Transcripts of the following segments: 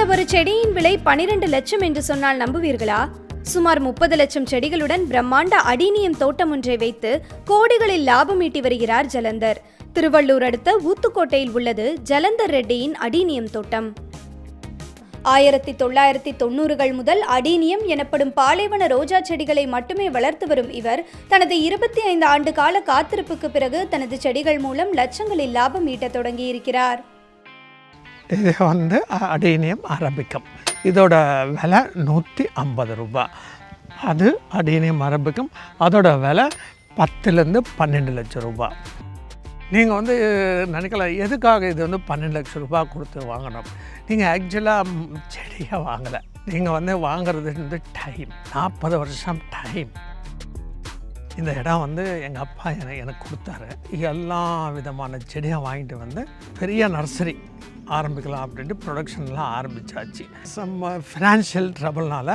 இந்த ஒரு செடியின் விலை பனிரெண்டு லட்சம் என்று சொன்னால் நம்புவீர்களா? சுமார் முப்பது லட்சம் செடிகளுடன் பிரம்மாண்ட அடினியம் தோட்டம் ஒன்றை வைத்து கோடிகளில் லாபம் ஈட்டி வருகிறார் ஜலந்தர். திருவள்ளூர் அடுத்த ஊத்துக்கோட்டையில் உள்ளது ஜலந்தர் ரெட்டியின் அடினியம் தோட்டம். ஆயிரத்தி தொள்ளாயிரத்தி தொண்ணூறுகள் முதல் அடீனியம் எனப்படும் பாலைவன ரோஜா செடிகளை மட்டுமே வளர்த்து வரும் இவர் தனது இருபத்தி ஐந்து ஆண்டு கால காத்திருப்புக்கு பிறகு தனது செடிகள் மூலம் லட்சங்களில் லாபம் ஈட்டத் தொடங்கியிருக்கிறார். இது வந்து அடீனியம் அரபிக்கம். இதோட விலை நூற்றி ஐம்பது ரூபாய் அது அடீனியம் அரபிக்கம். அதோட விலை பத்துலேருந்து பன்னெண்டு லட்சம் ரூபாய் நீங்கள் வந்து நினைக்கலாம் எதுக்காக இது வந்து பன்னெண்டு லட்சம் ரூபாய் கொடுத்து வாங்கணும்? நீங்கள் ஆக்சுவலாக செடியை வாங்கலை. நீங்கள் வந்து வாங்குறது வந்து டைம். நாற்பது வருஷம் டைம். இந்த இடம் வந்து எங்கள் அப்பா எனக்கு எனக்கு கொடுத்தாரு. எல்லா விதமான செடியை வாங்கிட்டு வந்து பெரிய நர்சரி. ஆரம்பிக்கலாம் அப்படின்ட்டு ப்ரொடக்ஷன்லாம் ஆரம்பித்தாச்சு சம் ஃபினான்ஷியல் ட்ரபிள்னால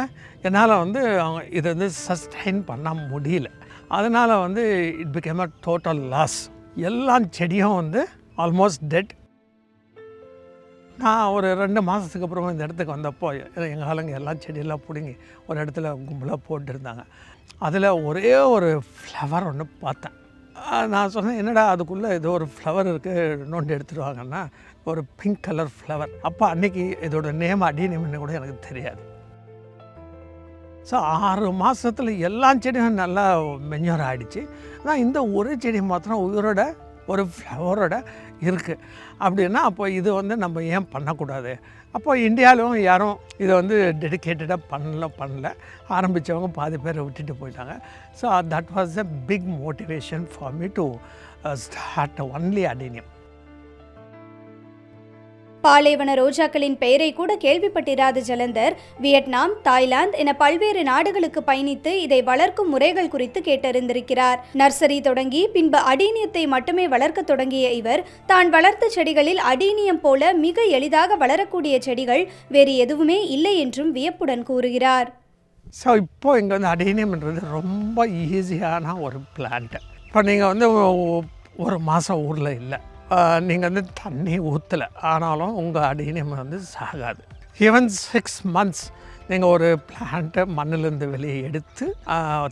என்னால் வந்து அவங்க இதை வந்து சஸ்டைன் பண்ண முடியல. அதனால் வந்து it became a total loss எல்லா செடியும் வந்து ஆல்மோஸ்ட் டெட் நான் ஒரு ரெண்டு மாதத்துக்கு அப்புறம் இந்த இடத்துக்கு வந்தப்போ எங்கள் ஆளுங்க எல்லாம் செடியெல்லாம் பிடுங்கி ஒரு இடத்துல கும்பலாக போட்டுருந்தாங்க. அதில் ஒரே ஒரு ஃப்ளவர் ஒன்று பார்த்தேன். நான் சொன்னேன் என்னடா அதுக்குள்ளே ஏதோ ஒரு ஃப்ளவர் இருக்குது நோண்டு எடுத்துருவாங்கன்னா ஒரு பிங்க் கலர் ஃப்ளவர் அப்போ அன்னைக்கு இதோட நேம் அடிநேம்னு கூட எனக்கு தெரியாது. ஸோ ஆறு மாதத்தில் எல்லா செடியும் நல்லா மெஞ்சோர் ஆகிடுச்சு ஆனால் இந்த ஒரு செடி மாத்திரம் உயிரோட ஒரு ஃப்ளவரோட இருக்குது அப்படின்னா அப்போ இது வந்து நம்ம ஏன் பண்ணக்கூடாது? அப்போ இந்தியாவிலும் யாரும் இதை வந்து டெடிக்கேட்டடாக பண்ணல பண்ணல. ஆரம்பித்தவங்க பாதி பேரை விட்டுட்டு போயிட்டாங்க. So that was a big motivation for me to start only adenium பாலைவன ரோஜாக்களின் பெயரை கூட கேள்விப்பட்டிராத ஜலந்தர் வியட்நாம் தாய்லாந்து என பல்வேறு நாடுகளுக்கு பயணித்து இதை வளர்க்கும் முறைகள் குறித்து கேட்டறிந்திருக்கிறார். நர்சரி தொடங்கி பின்பு அடீனியத்தை மட்டுமே வளர்க்க தொடங்கிய இவர் தான் வளர்த்த செடிகளில் அடீனியம் போல மிக எளிதாக வளரக்கூடிய செடிகள் வேறு எதுவுமே இல்லை என்றும் வியப்புடன் கூறுகிறார். ஸோ இப்போ இங்கே வந்து அடீனியம்ன்றது ரொம்ப ஈஸியான ஒரு பிளான்ட்டு இப்போ நீங்கள் வந்து ஒரு மாதம் ஊரில் இல்லை. நீங்கள் வந்து தண்ணி ஊற்றலை ஆனாலும் உங்கள் அடிநியம் வந்து சாகாது. ஈவன் சிக்ஸ் மந்த்ஸ் நீங்கள் ஒரு பிளான்ட்டை மண்ணிலேருந்து வெளியே எடுத்து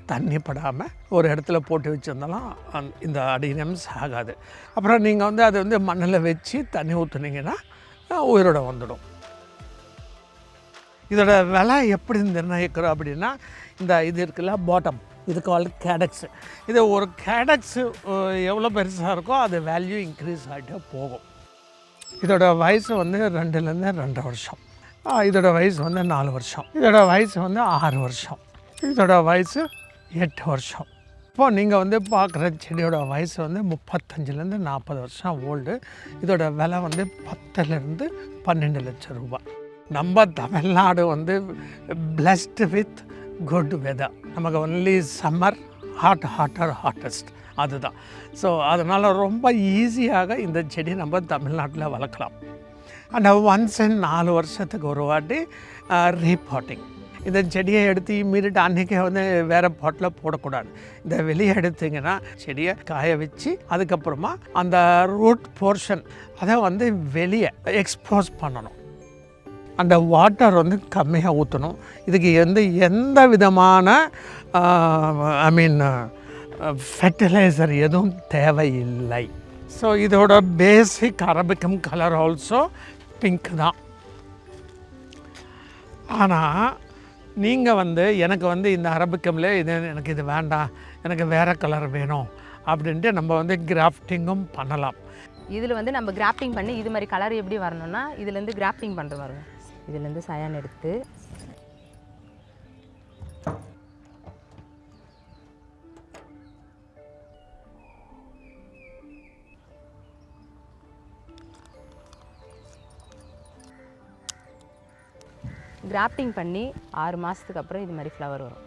தண்ணி படாமல் ஒரு இடத்துல போட்டு வச்சுருந்தாலும் அந்த- இந்த அடிநியம் சாகாது. அப்புறம் நீங்கள் வந்து அதை வந்து மண்ணில் வச்சு தண்ணி ஊற்றுனீங்கன்னா உயிரோட வந்துடும். இதோட விலை எப்படி நிர்ணயிக்கிறோம் அப்படின்னா இந்த இது இருக்குல்ல பாட்டம் இது கால் கேடக்ஸு இது ஒரு கேடக்ஸு எவ்வளோ பெருசாக இருக்கோ அது வேல்யூ இன்க்ரீஸ் ஆகிட்டே போகும். இதோட வயசு வந்து ரெண்டுலேருந்து ரெண்டரை வருஷம். இதோட வயசு வந்து நாலு வருஷம். இதோட வயசு வந்து ஆறு வருஷம். இதோட வயசு எட்டு வருஷம். இப்போ நீங்கள் வந்து பார்க்குற செடியோட வயசு வந்து முப்பத்தஞ்சுலேருந்து நாற்பது வருஷம் ஓல்டு இதோட விலை வந்து பத்துலேருந்து பன்னெண்டு லட்சம் ரூபாய். நம்ம தமிழ்நாடு வந்து பிளஸ்டு வித் குட் வெதர் நமக்கு only summer hot hotter hottest அதுதான். ஸோ அதனால் ரொம்ப ஈஸியாக இந்த செடி நம்ம தமிழ்நாட்டில் வளர்க்கலாம். அண்ட் ஒன்ஸ் இன் நாலு வருஷத்துக்கு ஒரு வாட்டி ரீபாட்டிங் இந்த செடியை எடுத்து இம்மீடியட் அன்றைக்கே வந்து வேறு பாட்டில் போடக்கூடாது. இந்த வெளியே எடுத்திங்கன்னா செடியை காய வச்சு அதுக்கப்புறமா அந்த ரூட் போர்ஷன் அதை வந்து வெளியே எக்ஸ்போஸ் பண்ணணும். அந்த வாட்டர் வந்து கம்மியாக ஊற்றணும் இதுக்கு எந்த எந்த விதமான ஐ மீன் ஃபெர்டிலைசர் எதுவும் தேவையில்லை. ஸோ இதோட basic arabicum colour also pink தான். ஆனால் நீங்கள் வந்து எனக்கு வந்து இந்த அரபிக்கம்ல இது எனக்கு இது வேண்டாம் எனக்கு வேறு கலர் வேணும் அப்படின்ட்டு நம்ம வந்து கிராஃப்டிங்கும் பண்ணலாம். இதில் வந்து நம்ம கிராஃப்டிங் பண்ணி இது மாதிரி கலர் எப்படி வரணும்னா இதுலேருந்து கிராஃப்டிங் பண்ணுற வரும் இதுலேருந்து சயான் எடுத்து கிராஃப்டிங் பண்ணி ஆறு மாதத்துக்கு அப்புறம் இது மாதிரி ஃப்ளவர் வரும்.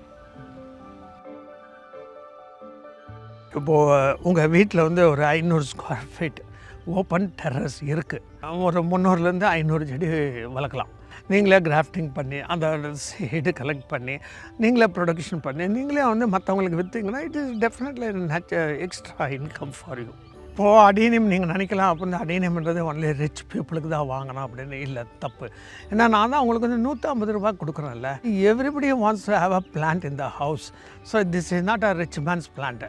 இப்போது உங்கள் வீட்டில் வந்து ஒரு ஐநூறு ஸ்கொயர் ஃபீட் ஓப்பன் டெரஸ் இருக்குது ஒரு முந்நூறுலேருந்து ஐநூறு செடி வளர்க்கலாம். நீங்களே கிராஃப்டிங் பண்ணி அந்த சீடு கலெக்ட் பண்ணி நீங்களே ப்ரொடக்ஷன் பண்ணி நீங்களே வந்து மற்றவங்களுக்கு விற்றுங்கன்னா it is definitely extra income for you இப்போது அடீனியம் நீங்கள் நினைக்கலாம் அப்படின்னு இந்த அடீனியம்ன்றது ஒன்லி ரிச் பீப்புளுக்கு தான் வாங்கணும் அப்படின்னு இல்லை தப்பு. ஏன்னா நான் தான் அவங்களுக்கு வந்து நூற்றி ஐம்பது ரூபாய் கொடுக்குறேன்ல. Everybody wants to have a plant in the house so this is not a rich man's plant